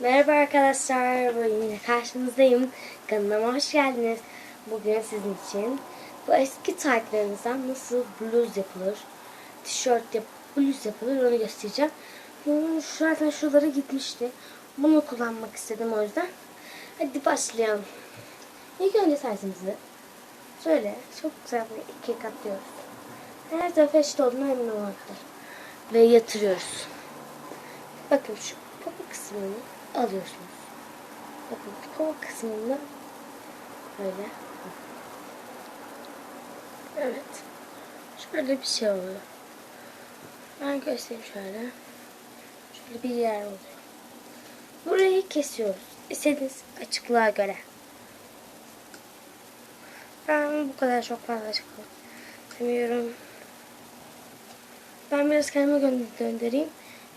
Merhaba arkadaşlar, bugün yine karşınızdayım. Kanalıma hoş geldiniz. Bugün sizin için bu eski taytlarınızdan nasıl bluz yapılır, tişört yap bluz yapılır onu göstereceğim. Bunun zaten şuralara gitmişti. Bunu kullanmak istedim o yüzden. Hadi başlayalım. İlk önce taytımızı şöyle çok güzel bir ikiye katlıyoruz. Her tarafa eşit olduğuna emin olmaktır. Ve yatırıyoruz. Bakın şu kapa kısmını alıyorsunuz. Bakın kapa kısmında böyle. Evet. Şöyle bir şey oluyor. Ben göstereyim şöyle. Şöyle bir yer oluyor. Burayı kesiyoruz. İstediğiniz açıklığa göre. Ben bu kadar çok fazla açıklık istemiyorum. Ben biraz kendime gö- göndereyim.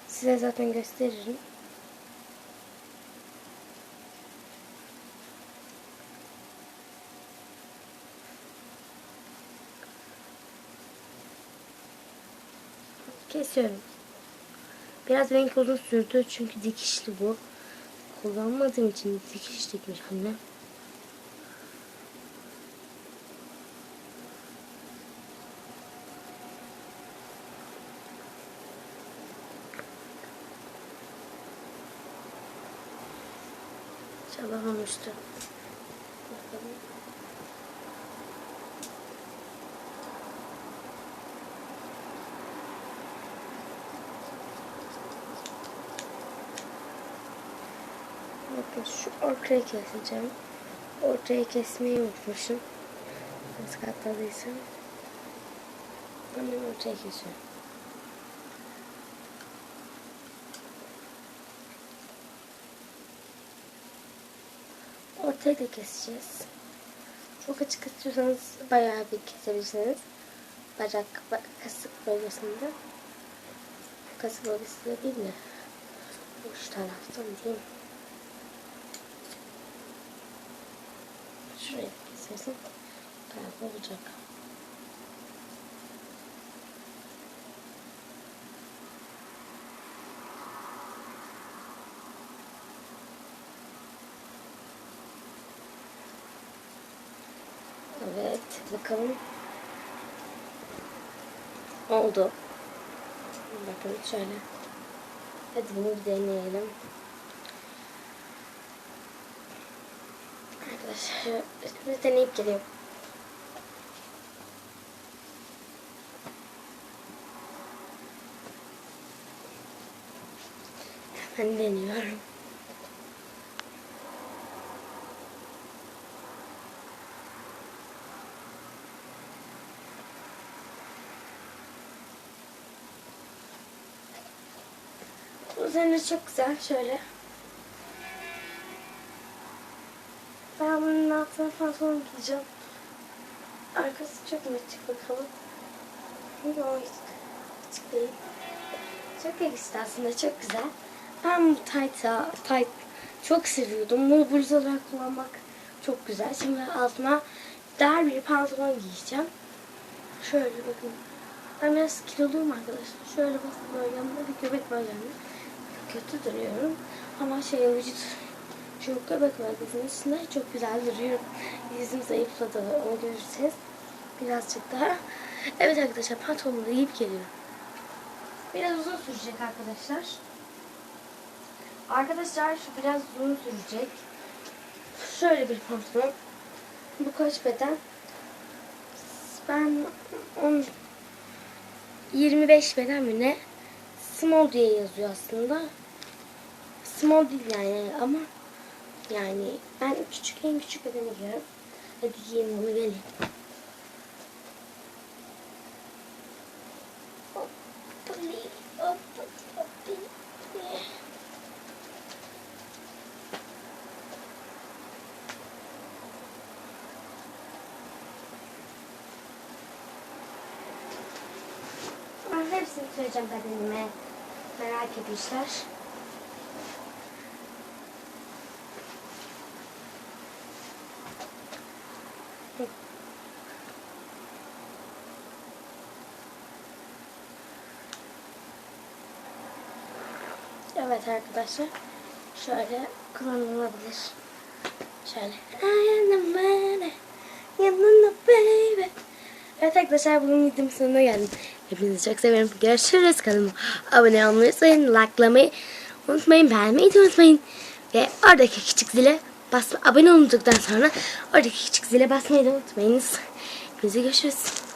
Size zaten gösteririm. Kesiyorum. Biraz renk uzun sürdü çünkü dikişli bu. Kullanmadığım için dikiş dikmiş annem. İnşallah olmuştu. Bakalım. Bakın şu ortayı keseceğim. Ortayı kesmeyi unutmuşum. Nasıl katladıysam. Hemen ortaya kesiyorum. Ortayı da keseceğiz. Çok açık istiyorsanız bayağı bir kesebilirsiniz. Bacak, ba- kasık bölgesinde. Kasık bölgesi de değil mi? Uç taraftan diyeyim. Şuraya kesersin. Bu taraf olacak. Evet, bakalım. Oldu. Bakın şöyle. Hadi bunu deneyelim. Arkadaşlar, üstümüzü deneyip geliyorum. Hemen deniyorum. Üzerine çok güzel şöyle. Ben altına pantolon giyeceğim. Arkası çok mu açık bakalım. Yok açık değil. Çok yakıştı aslında çok güzel. Ben bu tayta, tayt çok seviyordum. Bunu bluz olarak kullanmak çok güzel. Şimdi altıma dar bir pantolon giyeceğim. Şöyle bakın. Ben biraz kiloluyum arkadaşlar. Şöyle bakın bölgemde bir göbek bölgemde. Kötü duruyorum. Ama şey vücut göbek bölgesinin üstünde çok güzel duruyor. Yüzüm zayıfladı. Onu görürseniz birazcık daha. Evet arkadaşlar pantolonu da giyip geliyorum. Biraz uzun sürecek arkadaşlar. Arkadaşlar şu biraz uzun sürecek. Şöyle bir pantolon. Bu kaç beden? Ben 10 25 beden mi ne? Small diye yazıyor aslında. Small değil yani ama yani ben küçük en küçük bedeni giyiyorum. Hadi giyelim bunu. Ben hepsini söyleyeceğim bedenime. Merak etmişler. Evet arkadaşlar. şöyle kullanılabilir. Şöyle. Yanımda, yanımda baby. Evet arkadaşlar bugün videomun sonuna geldim. Hepinizi çok seviyorum. Görüşürüz. Kanalıma abone olmayı unutmayın. Like'lamayı unutmayın. Beğenmeyi de unutmayın. Ve oradaki küçük zile basma, abone olduktan sonra oradaki küçük zile basmayı da unutmayınız. Hepinize görüşürüz.